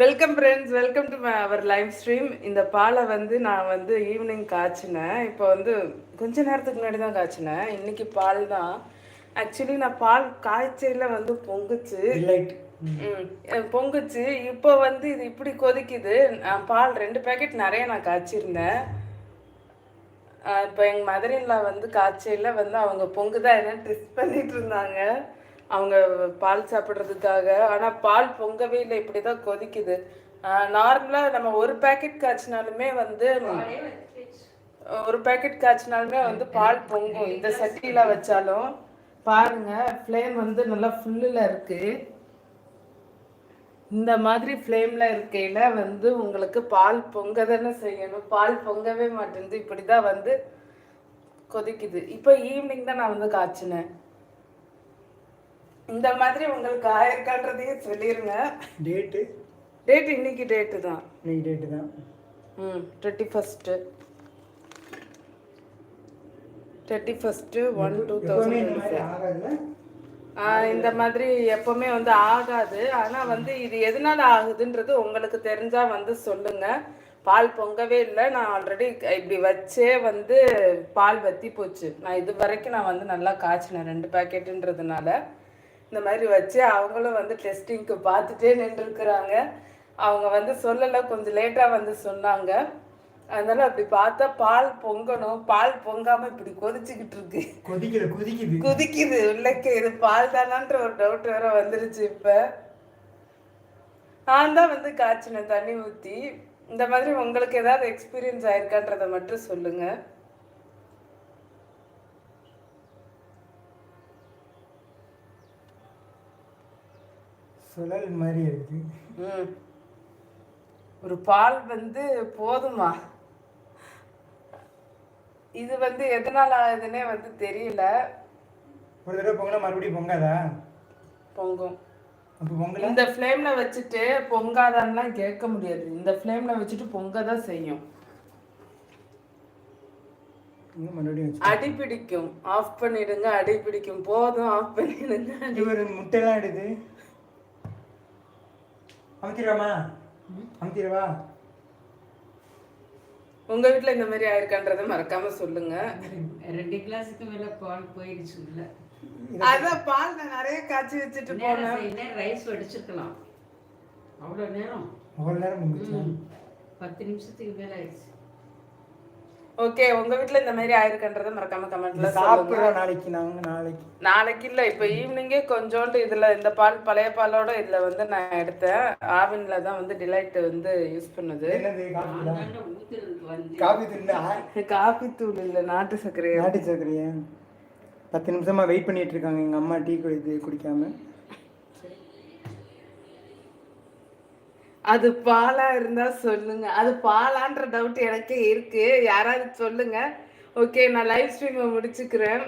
Welcome friends welcome to our live stream இந்த பாலை வந்து நான் வந்து ஈவினிங் காய்ச்சினேன். இப்போ வந்து கொஞ்ச நேரத்துக்கு முன்னாடி தான் காய்ச்சினேன். இன்னைக்கு பால் தான். ஆக்சுவலி நான் பால் காய்ச்சல வந்து பொங்குச்சு. பொங்குச்சு. இப்போ வந்து இது இப்படி கொதிக்குது. நான் பால் ரெண்டு பேக்கெட் நிறைய நான் காய்ச்சிருந்தேன். இப்போ எங்கள் மதுரையில் வந்து காய்ச்சல வந்து அவங்க பொங்குதா என்ன டெஸ்ட் பண்ணிட்டு இருந்தாங்க. அவங்க பால் சாப்பிட்றதுக்காக. ஆனால் பால் பொங்கவே இல்லை இப்படி தான் கொதிக்குது நார்மலாக நம்ம ஒரு பேக்கெட் காய்ச்சினாலுமே வந்து ஒரு பேக்கெட் காய்ச்சினாலுமே வந்து பால் பொங்கும். இந்த சட்டியில் வச்சாலும். பாருங்க ஃப்ளேம் வந்து நல்லா ஃபுல்லில் இருக்குது இந்த மாதிரி ஃப்ளேமில் இருக்கையில் வந்து உங்களுக்கு பால் பொங்க தானே செய்யணும். பால் பொங்கவே மாட்டேங்குது. இப்படி தான் வந்து கொதிக்குது. இப்போ ஈவினிங் தான் நான் வந்து காய்ச்சினேன். இந்த மாதிரி உங்களுக்கு ஆயிருக்கான்றதையும் சொல்லிடுங்க டேட்டு டேட் இன்னைக்கு டேட்டு தான். இன்னைக்கு டேட்டு தான். ம் twenty first thirty first one two thousand இந்த மாதிரி எப்பவுமே வந்து ஆகாது. ஆனா வந்து இது எதனால ஆகுதுன்றது உங்களுக்கு தெரிஞ்சா வந்து சொல்லுங்க. பால் பொங்கவே இல்லை. நான் ஆல்ரெடி இப்படி வச்சே வந்து பால் வத்தி போச்சு. நான் இது வரைக்கும் நான் வந்து நல்லா காய்ச்சினேன். ரெண்டு பேக்கெட்டுன்றதுனால இந்த மாதிரி வச்சு அவங்களும் வந்து டெஸ்டிங்க்கு பார்த்துட்டே நின்றுருக்குறாங்க. அவங்க வந்து சொல்லலை கொஞ்சம் லேட்டாக வந்து சொன்னாங்க. அதனால அப்படி பார்த்தா பால் பொங்கணும். பால் பொங்காம இப்படி கொதிச்சுக்கிட்டு இருக்கு. கொதிக்குது கொதிக்குது. குதிக்குது. உள்ளக்கு இது பால் தானான்ற ஒரு டவுட் வேற வந்துருச்சு இப்ப. நான் தான் வந்து காய்ச்சினேன் தண்ணி ஊத்தி இந்த மாதிரி உங்களுக்கு ஏதாவது எக்ஸ்பீரியன்ஸ் ஆயிருக்கான்றத மட்டும் சொல்லுங்க. சுழல் மாதிரி இருக்குது ம். ஒரு பால் வந்து போதுமா இது வந்து எதனால ஆகுதுன்னே வந்து தெரியல. ஒரு தடவை பொங்கினா மறுபடியும் பொங்காதா? பொங்கும். அப்போ பொங்கல? இந்த ஃப்ளேம்ல வச்சுட்டு பொங்காதான்லாம் கேட்க முடியாது. இந்த ஃப்ளேம்ல வச்சுட்டு பொங்க தான் செய்யும் அடி பிடிக்கும். ஆஃப் பண்ணிடுங்க அடி பிடிக்கும். போதும் ஆஃப் பண்ணிடுங்க முட்டையெல்லாம் எடுது அமுத்திடுவாமா அமுத்திடுவா உங்க வீட்ல இந்த மாதிரி ஆயிருக்கான்றத மறக்காம சொல்லுங்க. ரெண்டு கிளாஸுக்கு மேல பால் போயிடுச்சு உள்ள அதான் பால் நான் நிறைய காய்ச்சி வச்சுட்டு போனேன். ரைஸ் வடிச்சிருக்கலாம். அவ்வளோ நேரம். அவ்வளோ நேரம் பத்து நிமிஷத்துக்கு மேல ஆயிடுச்சு. ஓகே உங்க வீட்ல இந்த மாதிரி ஆயிருக்கான்றத மறக்காம கமெண்ட்ல சாப்பிட்றோம் நாளைக்கு நாங்கள் நாளைக்கு. நாளைக்கு இல்ல இப்ப ஈவினிங்கே கொஞ்சோண்டு இதுல இந்த பால் பழைய பாலோட இதுல வந்து நான் எடுத்தேன். ஆவின்ல தான் வந்து டிலைட் வந்து யூஸ் பண்ணுது. காஃபி தூள் காபி தூள் இல்ல நாட்டு சர்க்கரையா? நாட்டு சர்க்கரையா? பத்து நிமிஷமா வெயிட் பண்ணிட்டு இருக்காங்க எங்க அம்மா டீ குடி குடிக்காம. அது பாலா இருந்தா சொல்லுங்க. அது பாலான்ற டவுட் எனக்கே இருக்கு. யாராவது சொல்லுங்க. ஓகே நான் லைவ் ஸ்ட்ரீமை முடிச்சுக்கிறேன்.